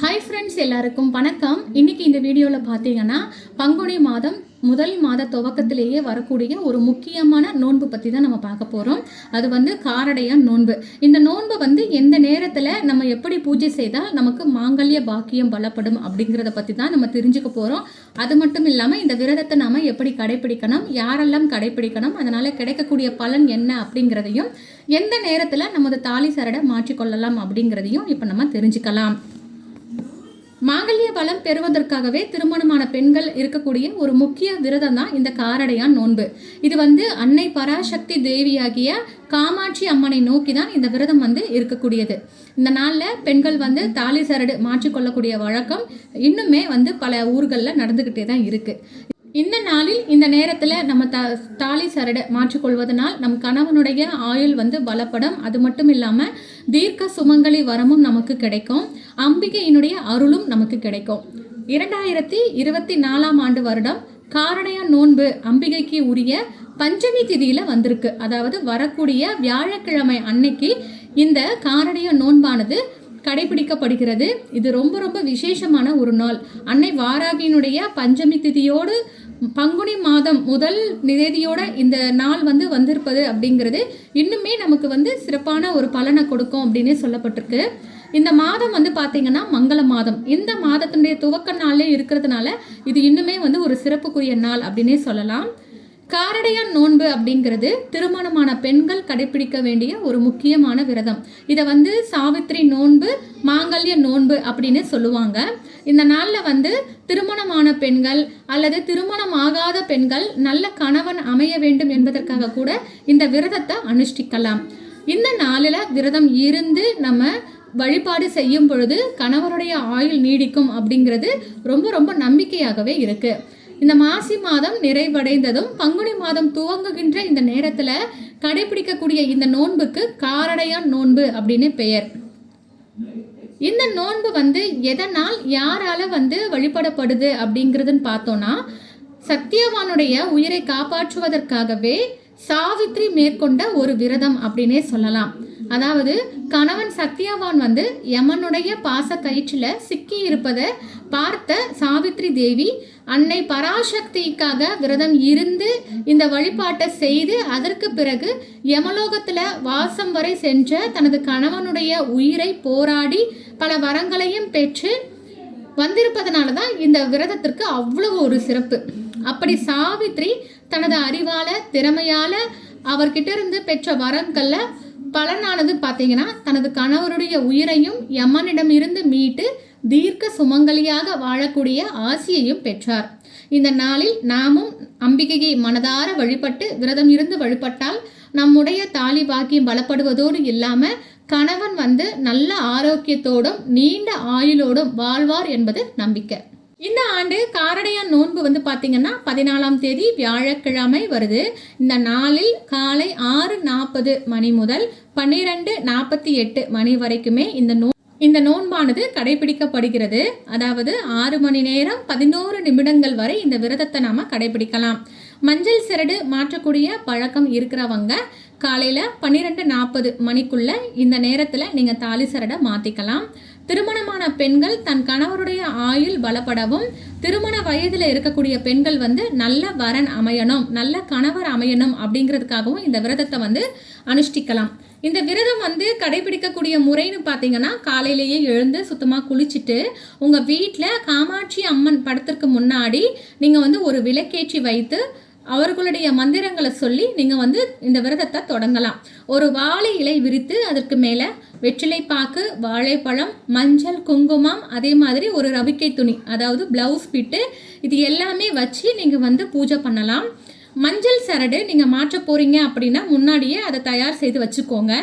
Hi friends எல்லாருக்கும் வணக்கம். இன்றைக்கி இந்த வீடியோவில் பார்த்தீங்கன்னா பங்குனி மாதம் முதல் மாத துவக்கத்திலேயே வரக்கூடிய ஒரு முக்கியமான நோன்பு பற்றி தான் நம்ம பார்க்க போகிறோம் அது வந்து காரடையா நோன்பு. இந்த நோன்பு வந்து எந்த நேரத்தில் நம்ம எப்படி பூஜை செய்தால் நமக்கு மாங்கல்ய பாக்கியம் பலப்படும் அப்படிங்கிறத பற்றி தான் நம்ம தெரிஞ்சுக்க போகிறோம் அது மட்டும் இல்லாமல் இந்த விரதத்தை நாம் எப்படி கடைபிடிக்கணும் யாரெல்லாம் கடைபிடிக்கணும் அதனால் கிடைக்கக்கூடிய பலன் என்ன அப்படிங்கிறதையும் எந்த நேரத்தில் நமது தாலி சரடை மாற்றிக்கொள்ளலாம் அப்படிங்கிறதையும் இப்போ நம்ம தெரிஞ்சுக்கலாம். மாங்கல்ய பலம் பெறுவதற்காகவே திருமணமான பெண்கள் இருக்கக்கூடிய ஒரு முக்கிய விரதம் தான் இந்த காரடையான் நோன்பு. இது வந்து அன்னை பராசக்தி தேவியாகிய காமாட்சி அம்மனை நோக்கி தான் இந்த விரதம் வந்து இருக்கக்கூடியது. இந்த நாளில் பெண்கள் வந்து தாலி சரடு மாற்றிக்கொள்ளக்கூடிய வழக்கம் இன்னுமே வந்து பல ஊர்களில் நடந்துக்கிட்டே தான் இருக்குது இந்த நாளில் இந்த நேரத்தில் நம்ம த தாலி சரடை மாற்றிக்கொள்வதனால் நம் கணவனுடைய ஆயுள் வந்து பலப்படும். அது மட்டும் இல்லாமல் தீர்க்க சுமங்கலி வரமும் நமக்கு கிடைக்கும். அம்பிகையினுடைய அருளும் நமக்கு கிடைக்கும். இரண்டாயிரத்தி இருபத்தி நாலாம் ஆண்டு வருடம் காரணைய நோன்பு அம்பிகைக்கு உரிய பஞ்சமி திதியில வந்திருக்கு. அதாவது வரக்கூடிய வியாழக்கிழமை அன்னைக்கு இந்த காரணைய நோன்பானது கடைபிடிக்கப்படுகிறது. இது ரொம்ப ரொம்ப விசேஷமான ஒரு நாள். அன்னை வாராகியினுடைய பஞ்சமி திதியோடு பங்குனி மாதம் முதல் நிதியோட இந்த நாள் வந்து வந்திருப்பது அப்படிங்கிறது இன்னுமே நமக்கு வந்து சிறப்பான ஒரு பலனை கொடுக்கும் அப்படின்னு சொல்லப்பட்டிருக்கு. இந்த மாதம் வந்து பார்த்தீங்கன்னா மங்கள மாதம். இந்த மாதத்தினுடைய துவக்க நாளே இருக்கிறதுனால இது இன்னுமே வந்து ஒரு சிறப்புக்குரிய நாள் அப்படின்னே சொல்லலாம். காரடையான் நோன்பு அப்படிங்கிறது திருமணமான பெண்கள் கடைபிடிக்க வேண்டிய ஒரு முக்கியமான விரதம். இதை வந்து சாவித்திரி நோன்பு மாங்கல்ய நோன்பு அப்படின்னு சொல்லுவாங்க. இந்த நாளில் வந்து திருமணமான பெண்கள் அல்லது திருமணம் ஆகாத பெண்கள் நல்ல கணவன் அமைய வேண்டும் என்பதற்காக கூட இந்த விரதத்தை அனுஷ்டிக்கலாம். இந்த நாளில் விரதம் இருந்து நம்ம வழிபாடு செய்யும் பொழுது கணவருடைய ஆயுள் நீடிக்கும் அப்படிங்கிறது ரொம்ப ரொம்ப நம்பிக்கையாகவே இருக்குது இந்த மாசி மாதம் நிறைவடைந்ததும் பங்குனி மாதம் துவங்குகின்ற இந்த நேரத்தில் கடைபிடிக்கக்கூடிய இந்த நோன்புக்கு காரடையான் நோன்பு அப்படின்னு பெயர். இந்த நோன்பு வந்து எதனால் யாரால வந்து வழிபடப்படுது அப்படிங்கிறதுன்னு பார்த்தோம்னா சத்தியவானுடைய உயிரை காப்பாற்றுவதற்காகவே சாவித்ரி மேற்கொண்ட ஒரு விரதம் அப்படின்னே சொல்லலாம். அதாவது கணவன் சத்யவான் வந்து யமனுடைய பாச கயிற்றில் சிக்கி இருப்பதை பார்த்த சாவித்ரி தேவி அன்னை பராசக்திக்காக விரதம் இருந்து இந்த வழிபாட்டை செய்து அதற்கு பிறகு யமலோகத்தில் வாசம் வரை சென்ற தனது கணவனுடைய உயிரை போராடி பல வரங்களையும் பெற்று வந்திருப்பதனால தான் இந்த விரதத்திற்கு அவ்வளவு ஒரு சிறப்பு. அப்படி சாவித்ரி தனது அறிவால திறமையால அவர்கிட்ட இருந்து பெற்ற வரங்கள்ல பலனானது பார்த்தீங்கன்னா தனது கணவருடைய உயிரையும் யமனிடமிருந்து மீட்டு தீர்க்க சுமங்கலியாக வாழக்கூடிய ஆசியையும் பெற்றார். இந்த நாளில் நாமும் அம்பிகையை மனதார வழிபட்டு விரதம் இருந்து வழிபட்டால் நம்முடைய தாலி பாக்கியம் பலப்படுவதோடு இல்லாமல் கணவன் வந்து நல்ல ஆரோக்கியத்தோடும் நீண்ட ஆயுளோடும் வாழ்வார் என்பது நம்பிக்கை. இந்த ஆண்டு காரடையான் நோன்பு வந்து பார்த்தீங்கன்னா பதினாலாம் தேதி வியாழக்கிழமை வருது. இந்த நாளில் காலை ஆறு நாற்பது மணி முதல் பன்னிரெண்டு நாற்பத்தி எட்டு மணி வரைக்குமே இந்த நோ இந்த நோன்பானது கடைபிடிக்கப்படுகிறது. அதாவது ஆறு மணி நேரம் பதினோரு நிமிடங்கள் வரை இந்த விரதத்தை நாம் கடைபிடிக்கலாம். மஞ்சள் சிரடு மாற்றக்கூடிய பழக்கம் இருக்கிறவங்க காலையில் பன்னிரெண்டு நாற்பது மணிக்குள்ள இந்த நேரத்தில் நீங்கள் தாலி சிரடை மாற்றிக்கலாம் திருமணமான பெண்கள் தன் கணவருடைய ஆயுள் பலப்படவும் திருமண வயதில் இருக்கக்கூடிய பெண்கள் வந்து நல்ல வரன் அமையணும் நல்ல கணவர் அமையணும் அப்படிங்கிறதுக்காகவும் இந்த விரதத்தை வந்து அனுஷ்டிக்கலாம். இந்த விரதம் வந்து கடைபிடிக்கக்கூடிய முறைன்னு பார்த்தீங்கன்னா காலையிலேயே எழுந்து சுத்தமாக குளிச்சுட்டு உங்கள் வீட்டில் காமாட்சி அம்மன் படத்திற்கு முன்னாடி நீங்கள் வந்து ஒரு விளக்கேற்றி வைத்து அவர்களுடைய மந்திரங்களை சொல்லி நீங்கள் வந்து இந்த விரதத்தை தொடங்கலாம். ஒரு வாழை இலை விரித்து அதற்கு மேலே வெற்றிலை பாக்கு வாழைப்பழம் மஞ்சள் குங்குமம் அதே மாதிரி ஒரு ரவிக்கை துணி அதாவது ப்ளவுஸ் பிட்டு இது எல்லாமே வச்சு நீங்கள் வந்து பூஜை பண்ணலாம். மஞ்சள் சரடு நீங்கள் மாற்ற போகிறீங்க அப்படின்னா முன்னாடியே அதை தயார் செய்து வச்சுக்கோங்க.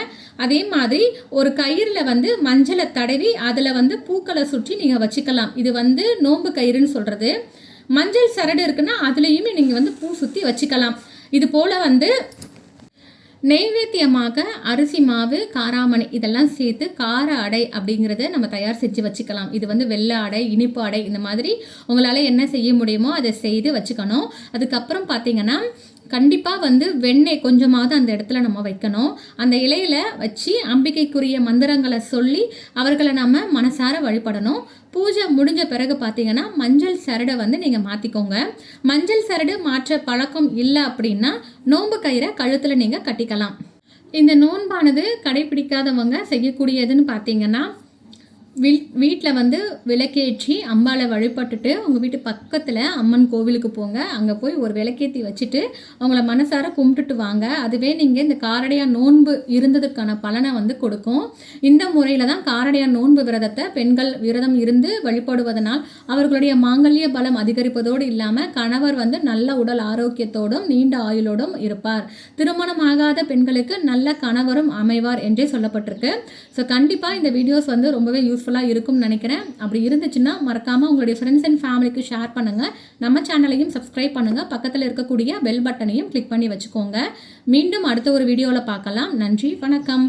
அதே மாதிரி ஒரு கயிறில் வந்து மஞ்சளை தடவி அதில் வந்து பூக்களை சுற்றி நீங்கள் வச்சுக்கலாம். இது வந்து நோம்பு கயிறுன்னு சொல்கிறது மஞ்சள் சரடு இருக்குன்னா அதுலேயுமே நீங்கள் வந்து பூ சுற்றி வச்சுக்கலாம். இது போல் வந்து நெய்வேத்தியமாக அரிசி மாவு காராமணி இதெல்லாம் சேர்த்து கார அடை அப்படிங்கிறத நம்ம தயார் செஞ்சு வச்சுக்கலாம். இது வந்து வெள்ளை அடை இனிப்பு அடை இந்த மாதிரி உங்களால் என்ன செய்ய முடியுமோ அதை செய்து வச்சுக்கணும். அதுக்கப்புறம் பார்த்தீங்கன்னா கண்டிப்பாக வந்து வெண்ணெய் கொஞ்சமாவது அந்த இடத்துல நம்ம வைக்கணும். அந்த இலையில வச்சு அம்பிக்கைக்குரிய மந்திரங்களை சொல்லி அவர்களை நம்ம மனசார வழிபடணும். பூஜை முடிஞ்ச பிறகு பார்த்தீங்கன்னா மஞ்சள் சரடை வந்து நீங்கள் மாற்றிக்கோங்க மஞ்சள் சரடு மாற்ற பழக்கம் இல்லை அப்படின்னா நோன்பு கயிறை கழுத்தில் நீங்கள் கட்டிக்கலாம். இந்த நோன்பானது கடைபிடிக்காதவங்க செய்யக்கூடியதுன்னு பார்த்தீங்கன்னா வில் வீட்டில் வந்து விளக்கேற்றி அம்பாவை வழிபட்டுட்டு உங்கள் வீட்டு பக்கத்தில் அம்மன் கோவிலுக்கு போங்க. அங்கே போய் ஒரு விளக்கேற்றி வச்சுட்டு அவங்கள மனசார கும்பிட்டுட்டு வாங்க. அதுவே நீங்கள் இந்த காரடையா நோன்பு இருந்ததுக்கான பலனை வந்து கொடுக்கும். இந்த முறையில் தான் காரடையா நோன்பு விரதத்தை பெண்கள் விரதம் இருந்து வழிபடுவதனால் அவர்களுடைய மாங்கல்ய பலம் அதிகரிப்பதோடு இல்லாமல் கணவர் வந்து நல்ல உடல் ஆரோக்கியத்தோடும் நீண்ட ஆயுளோடும் இருப்பார். திருமணம் ஆகாத பெண்களுக்கு நல்ல கணவரும் அமைவார் என்றே சொல்லப்பட்டிருக்கு. ஸோ கண்டிப்பாக இந்த வீடியோஸ் வந்து ரொம்பவே யூஸ்ஃபுல்லாக இருக்கும்னு நினைக்கிறேன். அப்படி இருந்துச்சுன்னா மறக்காமல் உங்களுடைய ஃப்ரெண்ட்ஸ் அண்ட் ஃபேமிலிக்கு ஷேர் பண்ணுங்கள் நம்ம சேனலையும் சப்ஸ்கிரைப் பண்ணுங்கள் பக்கத்தில் இருக்கக்கூடிய பெல் பட்டனையும் கிளிக் பண்ணி வச்சுக்கோங்க. மீண்டும் அடுத்த ஒரு வீடியோவில் பார்க்கலாம். நன்றி வணக்கம்.